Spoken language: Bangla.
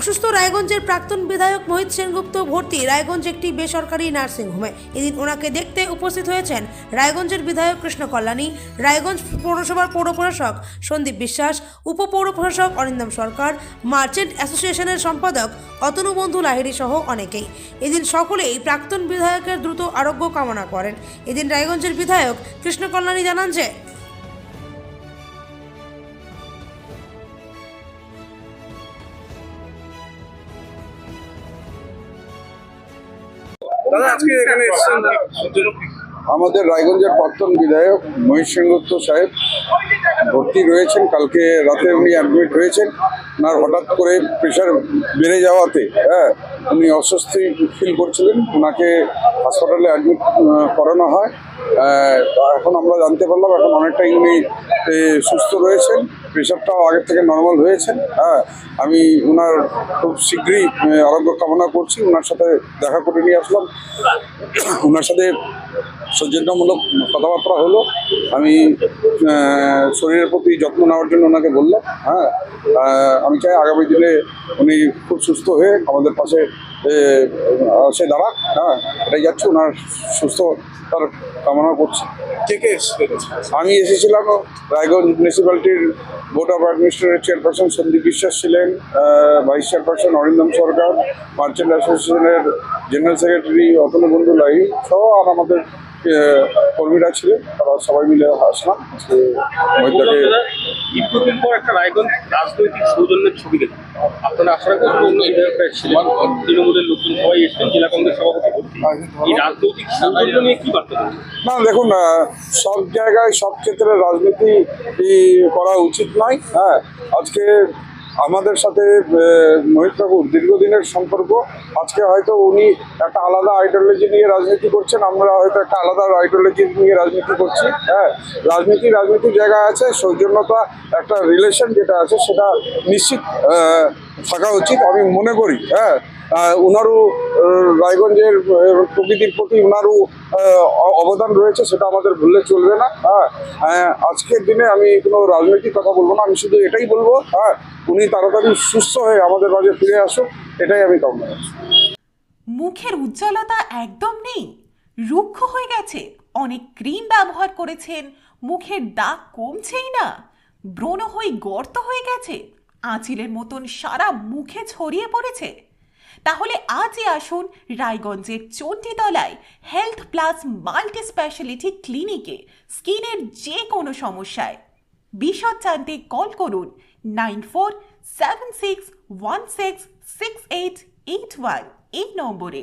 অসুস্থ রায়গঞ্জের প্রাক্তন বিধায়ক মোহিত সেনগুপ্ত ভর্তি রায়গঞ্জ একটি বেসরকারি নার্সিংহোমে। এদিন ওনাকে দেখতে উপস্থিত হয়েছেন রায়গঞ্জের বিধায়ক কৃষ্ণ কল্যাণী, রায়গঞ্জ পৌরসভার পৌর প্রশাসক সন্দীপ বিশ্বাস, উপপৌর প্রশাসক অরিন্দম সরকার, মার্চেন্ট অ্যাসোসিয়েশনের সম্পাদক অতনু বন্ধু লাহিড়ী সহ অনেকেই। এদিন সকলেই প্রাক্তন বিধায়কের দ্রুত আরোগ্য কামনা করেন। এদিন রায়গঞ্জের বিধায়ক কৃষ্ণ কল্যাণী জানান যে আজকে এখানে এসেছেন আমাদের রায়গঞ্জের প্রাক্তন বিধায়ক মহেশ সেনগুপ্ত সাহেব ভর্তি রয়েছেন। কালকে রাতে উনি অ্যাডমিট হয়েছেন। ওনার হঠাৎ করে প্রেশার বেড়ে যাওয়াতে হ্যাঁ উনি অস্বস্তি ফিল করছিলেন। ওনাকে হাসপাতালে অ্যাডমিট করানো হয়। এখন আমরা জানতে পারলাম এখন অনেকটাই উনি সুস্থ রয়েছেন। প্রেশারটাও আগের থেকে নর্মাল হয়েছে। হ্যাঁ আমি ওনার খুব শীঘ্রই আরোগ্য কামনা করছি। ওনার সাথে দেখা করে নিয়ে আসলাম। ওনার সাথে সৌজন্যমূলক কথাবার্তা হলো আমি শরীরের প্রতি যত্ন নেওয়ার জন্য ওনাকে বললাম হ্যাঁ আমি চাই আগামী দিনে উনি খুব সুস্থ হয়ে আমাদের পাশে সে দাঁড়া হ্যাঁ এটাই যাচ্ছে ওনার সুস্থ তার কামনা করছি। এসেছিলেন আমি এসেছিলাম Raiganj মিউনিসিপ্যালিটির board of administrative chairperson Sandip Biswas ছিলেন vice chairperson Arindam Sarkar merchant অ্যাসোসিয়েশনের জেনারেল সেক্রেটারি অতনু বন্ধু লাই সহ আর আমাদের কর্মীরা ছিলেন তারা সবাই মিলে আসলাম আজকে মহিলাকে পর একটা রায়গঞ্জ রাজনৈতিক সৌজন্যের ছবি দেখুন আপনারা আশা করবেন অন্য বিধায়করা ছিলেন তৃণমূলের নতুন সবাই এসেছেন জেলা কংগ্রেস সভাপতি এই রাজনৈতিক সৌজন্য নিয়ে কি বার্তা না দেখুন সব জায়গায় সব ক্ষেত্রে রাজনীতি ই, করা উচিত নয় হ্যাঁ। আজকে আমাদের সাথে মহিত ঠাকুর, দীর্ঘদিনের সম্পর্ক। আজকে হয়তো উনি একটা আলাদা আইডিওলজি নিয়ে রাজনীতি করছেন, আমরা হয়তো একটা আলাদা আইডিওলজি নিয়ে রাজনীতি করছি। হ্যাঁ রাজনীতি রাজনীতির জায়গা আছে, সৌজন্যতা একটা রিলেশন যেটা আছে, সেটা নিশ্চিত থাকা উচিত। আমি মনে করি হ্যাঁ ওনারও রায়গঞ্জের প্রকৃতির প্রতি ওনারও অবদান রয়েছে সেটা আমাদের ভুললে চলবে না হ্যাঁ। আহ, আজকের দিনে আমি কোনো রাজনৈতিক কথা বলব না আমি শুধু এটাই বলব হ্যাঁ উনি তাড়াতাড়ি সুস্থ হয়ে আমাদের মাঝে ফিরে আসুক এটাই আমি কামনা করছি। মুখের উজ্জ্বলতা একদম নেই রুক্ষ হয়ে গেছে অনেক ক্রিম ব্যবহার করেছেন মুখের দাগ কমছেই না ব্রণ হয়ে গর্ত হয়ে গেছে আঁচিলের মতন সারা মুখে ছড়িয়ে পড়েছে তাহলে আজই আসুন রায়গঞ্জের চণ্ডীতলায় হেলথ প্লাস মাল্টি স্পেশালিটি ক্লিনিকে স্কিনের যে কোনো সমস্যায়। বিশদ জানতে কল করুন nine four seven six one six six eight eight one এই নম্বরে।